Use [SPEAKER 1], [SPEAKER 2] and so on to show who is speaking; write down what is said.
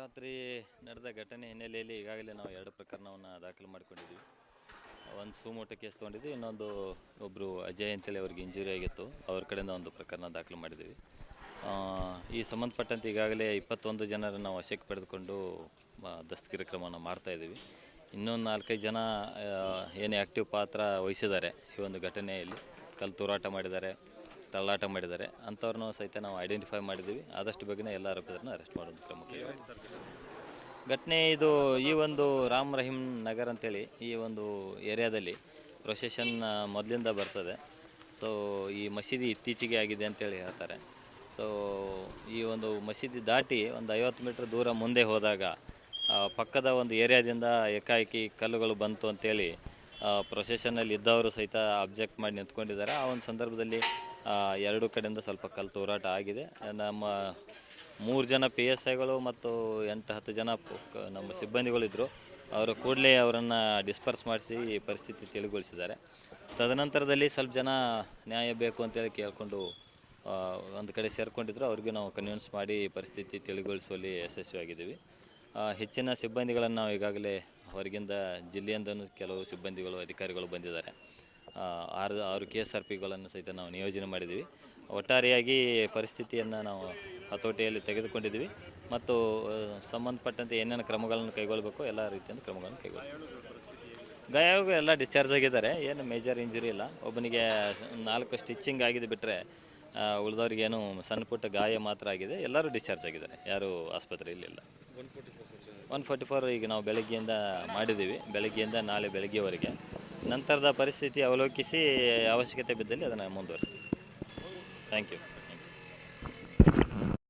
[SPEAKER 1] ರಾತ್ರಿ ನಡೆದ ಘಟನೆ ಹಿನ್ನೆಲೆಯಲ್ಲಿ ಈಗಾಗಲೇ ನಾವು ಎರಡು ಪ್ರಕರಣವನ್ನು ದಾಖಲು ಮಾಡಿಕೊಂಡಿದ್ದೀವಿ ಒಂದು ಸುಮೋಟ ಕೇಸ್ ತೊಗೊಂಡಿದ್ವಿ, ಇನ್ನೊಂದು ಒಬ್ಬರು ಅಜಯ್ ಅಂತೇಳಿ ಅವ್ರಿಗೆ ಇಂಜುರಿ ಆಗಿತ್ತು. ಅವ್ರ ಕಡೆಯಿಂದ ಒಂದು ಪ್ರಕರಣ ದಾಖಲು ಮಾಡಿದ್ದೀವಿ ಈ ಸಂಬಂಧಪಟ್ಟಂತೆ ಈಗಾಗಲೇ ಇಪ್ಪತ್ತೊಂದು ಜನರನ್ನು ನಾವು ವಶಕ್ಕೆ ಪಡೆದುಕೊಂಡು ದಸ್ತಗಿರಿ ಕ್ರಮವನ್ನು ಮಾಡ್ತಾ ಇದ್ದೀವಿ. ಇನ್ನೊಂದು ನಾಲ್ಕೈದು ಜನ ಏನು ಆ್ಯಕ್ಟಿವ್ ಪಾತ್ರ ವಹಿಸಿದ್ದಾರೆ ಈ ಒಂದು ಘಟನೆಯಲ್ಲಿ. ಕಲ್ಲು ತೂರಾಟ ಮಾಡಿದ್ದಾರೆ. ತಳ್ಳಾಟ ಮಾಡಿದ್ದಾರೆ. ಅಂಥವ್ರನ್ನೂ ಸಹಿತ ನಾವು ಐಡೆಂಟಿಫೈ ಮಾಡಿದ್ದೀವಿ. ಆದಷ್ಟು ಬೇಗನೆ ಎಲ್ಲ ಆರೋಪಿತರನ್ನ ಅರೆಸ್ಟ್ ಮಾಡೋದು ಕ್ರಮ. ಘಟನೆ ಇದು ಈ ಒಂದು ರಾಮ್ ರಹೀಂ ನಗರ್ ಅಂತೇಳಿ ಈ ಒಂದು ಏರಿಯಾದಲ್ಲಿ ಪ್ರೊಸೆಷನ್ ಮೊದಲಿಂದ ಬರ್ತದೆ. ಸೊ ಈ ಮಸೀದಿ ಇತ್ತೀಚೆಗೆ ಆಗಿದೆ ಅಂತೇಳಿ ಹೇಳ್ತಾರೆ. ಸೊ ಈ ಒಂದು ಮಸೀದಿ ದಾಟಿ ಒಂದು ಐವತ್ತು ಮೀಟ್ರ್ ದೂರ ಮುಂದೆ ಹೋದಾಗ ಪಕ್ಕದ ಒಂದು ಏರಿಯಾದಿಂದ ಏಕಾಏಕಿ ಕಲ್ಲುಗಳು ಬಂತು ಅಂತೇಳಿ ಪ್ರೊಸೆಷನಲ್ಲಿ ಇದ್ದವರು ಸಹಿತ ಅಬ್ಜೆಕ್ಟ್ ಮಾಡಿ ನಿಂತ್ಕೊಂಡಿದ್ದಾರೆ. ಆ ಒಂದು ಸಂದರ್ಭದಲ್ಲಿ ಎರಡು ಕಡೆಯಿಂದ ಸ್ವಲ್ಪ ಕಲ್ಲು ತೂರಾಟ ಆಗಿದೆ. ನಮ್ಮ ಮೂರು ಜನ ಪಿ ಎಸ್ ಐಗಳು ಮತ್ತು ಎಂಟು ಹತ್ತು ಜನ ಕ- ನಮ್ಮ ಸಿಬ್ಬಂದಿಗಳಿದ್ದರು ಅವರು ಕೂಡಲೇ ಅವರನ್ನು ಡಿಸ್ಪರ್ಸ್ ಮಾಡಿಸಿ ಈ ಪರಿಸ್ಥಿತಿ ತಿಳಿಗೊಳಿಸಿದ್ದಾರೆ. ತದನಂತರದಲ್ಲಿ ಸ್ವಲ್ಪ ಜನ ನ್ಯಾಯ ಬೇಕು ಅಂತೇಳಿ ಕೇಳಿಕೊಂಡು ಒಂದು ಕಡೆ ಸೇರಿಕೊಂಡಿದ್ರು. ಅವ್ರಿಗೆ ನಾವು ಕನ್ವಿನ್ಸ್ ಮಾಡಿ ಪರಿಸ್ಥಿತಿ ತಿಳಿಗೊಳಿಸುವಲ್ಲಿ ಯಶಸ್ವಿಯಾಗಿದ್ದೀವಿ. ಹೆಚ್ಚಿನ ಸಿಬ್ಬಂದಿಗಳನ್ನು ನಾವು ಈಗಾಗಲೇ ಹೊರಗಿಂದ ಜಿಲ್ಲೆಯಿಂದನೂ ಕೆಲವು ಸಿಬ್ಬಂದಿಗಳು, ಅಧಿಕಾರಿಗಳು ಬಂದಿದ್ದಾರೆ. ಆರು ಆರು ಕೆ ಎಸ್ ಆರ್ ಪಿಗಳನ್ನು ಸಹಿತ ನಾವು ನಿಯೋಜನೆ ಮಾಡಿದ್ದೀವಿ. ಒಟ್ಟಾರೆಯಾಗಿ ಪರಿಸ್ಥಿತಿಯನ್ನು ನಾವು ಹತೋಟಿಯಲ್ಲಿ ತೆಗೆದುಕೊಂಡಿದ್ದೀವಿ. ಮತ್ತು ಸಂಬಂಧಪಟ್ಟಂತೆ ಏನೇನು ಕ್ರಮಗಳನ್ನು ಕೈಗೊಳ್ಳಬೇಕು ಎಲ್ಲ ರೀತಿಯಿಂದ ಕ್ರಮಗಳನ್ನು ಕೈಗೊಳ್ತೀವಿ. ಗಾಯಗಳು ಎಲ್ಲ ಡಿಸ್ಚಾರ್ಜ್ ಆಗಿದ್ದಾರೆ. ಏನು ಮೇಜರ್ ಇಂಜುರಿ ಇಲ್ಲ. ಒಬ್ಬನಿಗೆ ನಾಲ್ಕು ಸ್ಟಿಚ್ಚಿಂಗ್ ಆಗಿದೆ ಬಿಟ್ಟರೆ ಉಳಿದವ್ರಿಗೇನು ಸಣ್ಣ ಪುಟ್ಟ ಗಾಯ ಮಾತ್ರ ಆಗಿದೆ. ಎಲ್ಲರೂ ಡಿಸ್ಚಾರ್ಜ್ ಆಗಿದ್ದಾರೆ. ಯಾರೂ ಆಸ್ಪತ್ರೆಯಲ್ಲಿ ಇಲ್ಲ. ಒನ್ ಫೋರ್ಟಿ ಫೋರ್ ಈಗ ನಾವು ಬೆಳಗ್ಗೆಯಿಂದ ಮಾಡಿದ್ದೀವಿ. ಬೆಳಗ್ಗೆಯಿಂದ ನಾಳೆ ಬೆಳಗ್ಗೆವರೆಗೆ. ನಂತರದ ಪರಿಸ್ಥಿತಿ ಅವಲೋಕಿಸಿ ಅವಶ್ಯಕತೆ ಬಿದ್ದಲ್ಲಿ ಅದನ್ನು ಮುಂದುವರಿಸ್ತೀವಿ. Thank you